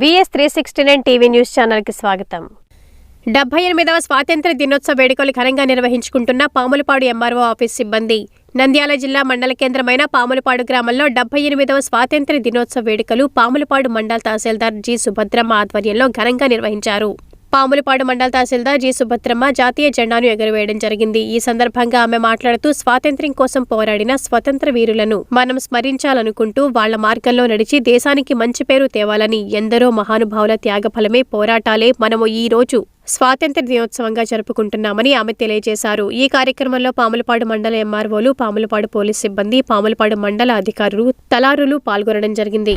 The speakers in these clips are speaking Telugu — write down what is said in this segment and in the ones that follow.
VS three sixty nine TV news ఛానల్కి స్వాగతం. డెబ్బై ఎనిమిదవ స్వాతంత్ర దినోత్సవ వేడుకలు ఘనంగా నిర్వహించుకుంటున్న పాములపాడు ఎంఆర్ఓ ఆఫీస్ సిబ్బంది. నంద్యాల జిల్లా మండల కేంద్రమైన పాములపాడు గ్రామంలో డెబ్బై ఎనిమిదవ స్వాతంత్ర దినోత్సవ వేడుకలు పాములపాడు మండల తహసీల్దార్ జి సుభద్రమ్మ ఆధ్వర్యంలో ఘనంగా నిర్వహించారు. పాములపాడు మండల తహసీల్దార్ జి సుభద్రమ్మ జాతీయ జెండాను ఎగురవేయడం జరిగింది. ఈ సందర్భంగా ఆమె మాట్లాడుతూ స్వాతంత్ర్యం కోసం పోరాడిన స్వతంత్ర వీరులను మనం స్మరించాలనుకుంటూ వాళ్ళ మార్గంలో నడిచి దేశానికి మంచి పేరు తేవాలని ఎందరో మహానుభావుల త్యాగఫలమే పోరాటాలే మనము ఈ రోజు స్వాతంత్ర దినోత్సవంగా జరుపుకుంటున్నామని ఆమె తెలియజేశారు. ఈ కార్యక్రమంలో పాములపాడు మండల ఎంఆర్ఓలు పాములపాడు పోలీస్ సిబ్బంది పాములపాడు మండల అధికారులు తలారులు పాల్గొనడం జరిగింది.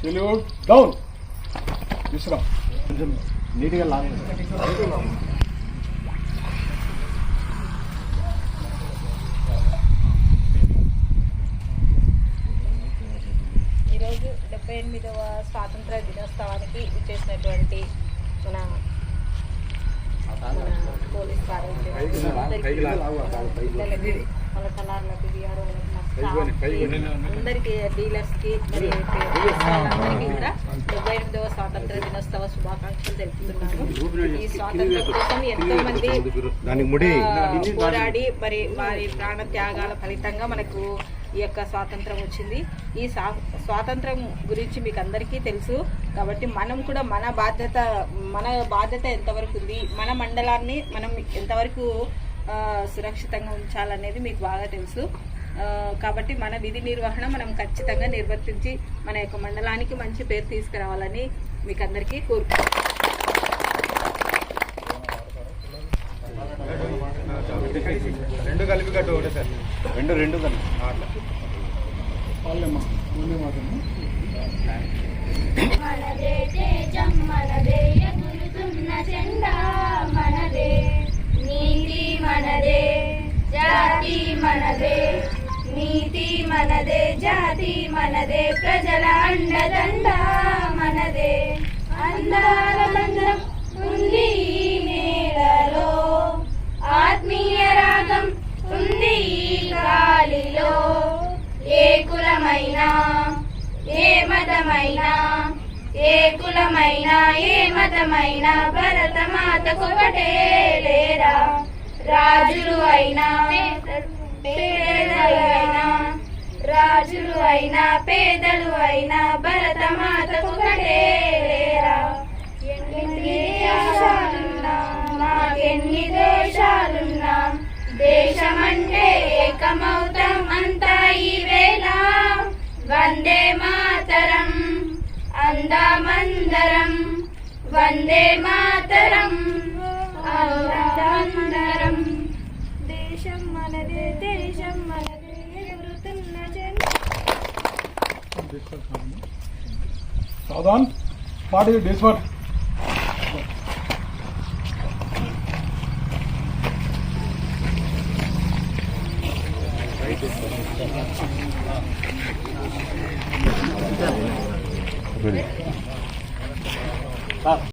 Salute down. విశ్రా కొంచెం నీట్గా లాంగ్. ఈరోజు డెబ్బై ఎనిమిదవ స్వాతంత్ర దినోత్సవానికి ఇచ్చేసినటువంటి మన మన పోలీస్ వారు విఆర్ఓలకు, మా స్టాఫ్కి, అందరికీ డీలర్స్కి మరి అందరికీ కూడా డెబ్బై ఎనిమిదవ స్వాతంత్ర దినోత్సవ శుభాకాంక్షలు తెలుపుతున్నాను ఈ స్వాతంత్రం కోసం ఎంతో మంది పోరాడి మరి వారి ప్రాణ త్యాగాల ఫలితంగా మనకు ఈ యొక్క స్వాతంత్రం వచ్చింది. ఈ స్వా- స్వాతంత్రం గురించి మీకు అందరికీ తెలుసు. కాబట్టి మనం కూడా మన బాధ్యత మన బాధ్యత ఎంతవరకు ఉంది? మన మండలాన్ని మనం ఎంతవరకు సురక్షితంగా ఉంచాలనేది మీకు బాగా తెలుసు. కాబట్టి మన విధి నిర్వహణ మనం ఖచ్చితంగా నిర్వర్తించి మన యొక్క మండలానికి మంచి పేరు తీసుకురావాలని మీకు అందరికీ కోరుకుంటున్నాను. రెండు కలిపి కట్టు ఒకటే సార్. రెండు రెండు కలిపి. అట్లా. మనదే నీతి మనదే జాతి మనదే ప్రజల అండదండ మనదే. అందాల బంధం ఉంది నేలలో ఆత్మీయ రాగం ఉంది గాలిలో. ఏ కులమైనా ఏ మతమైనా ఏ కులమైనా ఏ మతమైనా భరత మాతకు ఒకటే లేరా. రాజులు అయినా పేదలైనా రాజులు అయినా పేదలు అయినా భరత మాతకు ఒకటే ఎన్ని దేశాలున్నా మాకెన్ని దేశాలున్నా దేశమంటే ఏకమౌతం అంతా ఈ వేళ వందే మాతరం అందామందరం వందే మాతరం అందామందరం. దేశం మనదే దేశం మనదే ఎగురుతున్న జెండా సాధాన్ డేస్